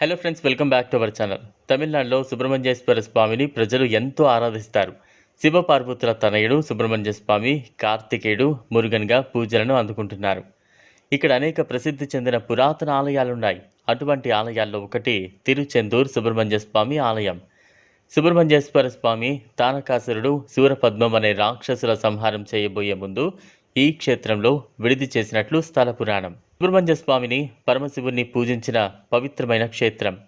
Hello friends welcome back to our channel తమిళనాడులో సుబ్రహ్మణ్యేశ్వర స్వామిని ప్రజలు ఎంతో ఆరాధిస్తారు. శివపార్వతుల తనయుడు సుబ్రహ్మణ్య స్వామి కార్తికేయుడు మురుగన్గా పూజలను అందుకుంటున్నారు. ఇక్కడ అనేక ప్రసిద్ధి చెందిన పురాతన ఆలయాలున్నాయి. అటువంటి ఆలయాల్లో ఒకటి తిరుచెందూర్ సుబ్రహ్మణ్య స్వామి ఆలయం. సుబ్రహ్మణ్యేశ్వర స్వామి తారకాసురుడు శూరపద్మం అనే రాక్షసుల సంహారం చేయబోయే ముందు ఈ క్షేత్రంలో విడిది చేసినట్లు స్థల పురాణం. సుబ్రహ్మణ్య స్వామిని పరమశివుణ్ణి పూజించిన పవిత్రమైన క్షేత్రం.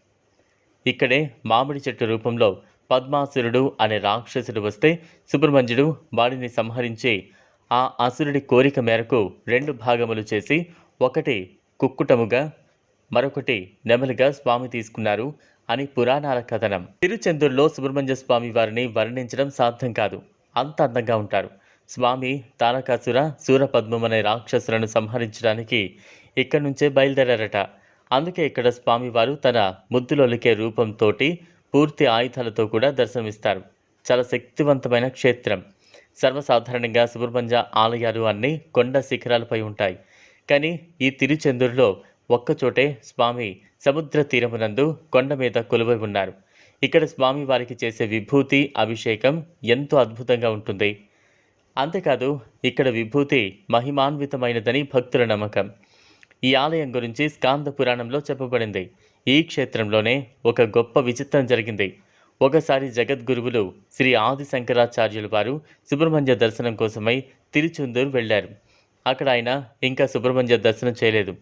ఇక్కడే మామిడి చెట్టు రూపంలో పద్మాసురుడు అనే రాక్షసుడు వస్తే సుబ్రహ్మణ్యుడు వాడిని సంహరించి ఆ అసురుడి కోరిక మేరకు రెండు భాగములు చేసి ఒకటి కుక్కుటముగా మరొకటి నెమలిగా స్వామి తీసుకున్నారు అని పురాణాల కథనం. తిరుచెందూరులో సుబ్రహ్మణ్య స్వామి వారిని వర్ణించడం సాధ్యం కాదు. అంత అందంగా ఉంటారు. స్వామి తారకాసుర సూరపద్మం అనే రాక్షసులను సంహరించడానికి ఇక్కడి నుంచే బయలుదేరారట. అందుకే ఇక్కడ స్వామివారు తన ముద్దులొలికే రూపంతోటి పూర్తి ఆయుధాలతో కూడా దర్శనమిస్తారు. చాలా శక్తివంతమైన క్షేత్రం. సర్వసాధారణంగా సుబ్రహ్మణ్య ఆలయాలు అన్నీ కొండ శిఖరాలపై ఉంటాయి. కానీ ఈ తిరుచెందూరులో ఒక్కచోటే స్వామి సముద్ర తీరమునందు కొండ మీద కొలువై ఉన్నారు. ఇక్కడ స్వామి వారికి చేసే విభూతి అభిషేకం ఎంతో అద్భుతంగా ఉంటుంది. అంతేకాదు ఇక్కడ విభూతి మహిమాన్వితమైనదని భక్తుల నమ్మకం. ఈ ఆలయం గురించి స్కాంద పురాణంలో చెప్పబడింది. ఈ క్షేత్రంలోనే ఒక గొప్ప విచిత్రం జరిగింది. ఒకసారి జగద్గురువులు శ్రీ ఆది శంకరాచార్యులు వారు సుబ్రహ్మణ్య దర్శనం కోసమై తిరుచుందూరు వెళ్ళారు. అక్కడ ఆయన ఇంకా సుబ్రహ్మణ్య దర్శనం చేయలేదు.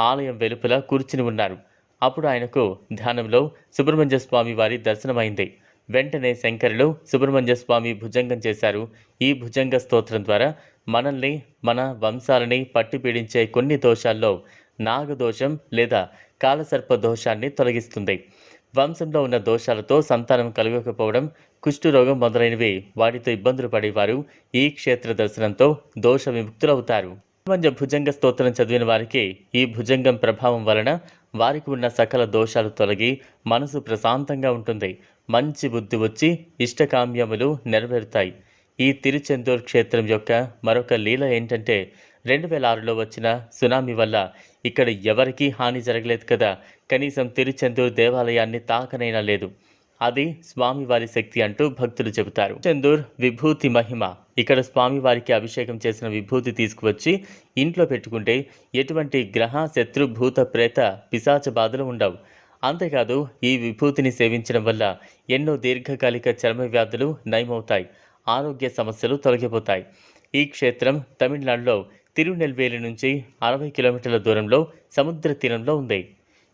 ఆలయం వెలుపల కూర్చుని ఉన్నారు. అప్పుడు ఆయనకు ధ్యానంలో సుబ్రహ్మణ్య స్వామి వారి దర్శనమైంది. వెంటనే శంకరులు సుబ్రహ్మణ్య స్వామి భుజంగం చేశారు. ఈ భుజంగ స్తోత్రం ద్వారా మనల్ని మన వంశాలని పట్టి పీడించే కొన్ని దోషాల్లో నాగదోషం లేదా కాలసర్ప దోషాన్ని తొలగిస్తుంది. వంశంలో ఉన్న దోషాలతో సంతానం కలగకపోవడం కుష్ఠరోగం మొదలైనవి వాటితో ఇబ్బందులు పడేవారు. ఈ క్షేత్ర దర్శనంతో దోష విముక్తులవుతారు. భుజంగ స్తోత్రం చదివిన వారికి ఈ భుజంగం ప్రభావం వలన వారికి ఉన్న సకల దోషాలు తొలగి మనసు ప్రశాంతంగా ఉంటుంది. మంచి బుద్ధి వచ్చి ఇష్టకామ్యములు నెరవేరుతాయి. ఈ తిరుచెందూర్ క్షేత్రం యొక్క మరొక లీల ఏంటంటే రెండు వేల ఆరులో వచ్చిన సునామీ వల్ల ఇక్కడ ఎవరికీ హాని జరగలేదు కదా. కనీసం తిరుచెందూర్ దేవాలయాన్ని తాకనైనా లేదు. అది స్వామివారి శక్తి అంటూ భక్తులు చెబుతారు. చందూర్ విభూతి మహిమ. ఇక్కడ స్వామివారికి అభిషేకం చేసిన విభూతి తీసుకువచ్చి ఇంట్లో పెట్టుకుంటే ఎటువంటి గ్రహ శత్రు భూత ప్రేత పిశాచ బాధలు ఉండవు. అంతేకాదు ఈ విభూతిని సేవించడం వల్ల ఎన్నో దీర్ఘకాలిక చర్మ వ్యాధులు నయమవుతాయి. ఆరోగ్య సమస్యలు తొలగిపోతాయి. ఈ క్షేత్రం తమిళనాడులో తిరునెల్వేలి నుంచి అరవై కిలోమీటర్ల దూరంలో సముద్ర తీరంలో ఉంది.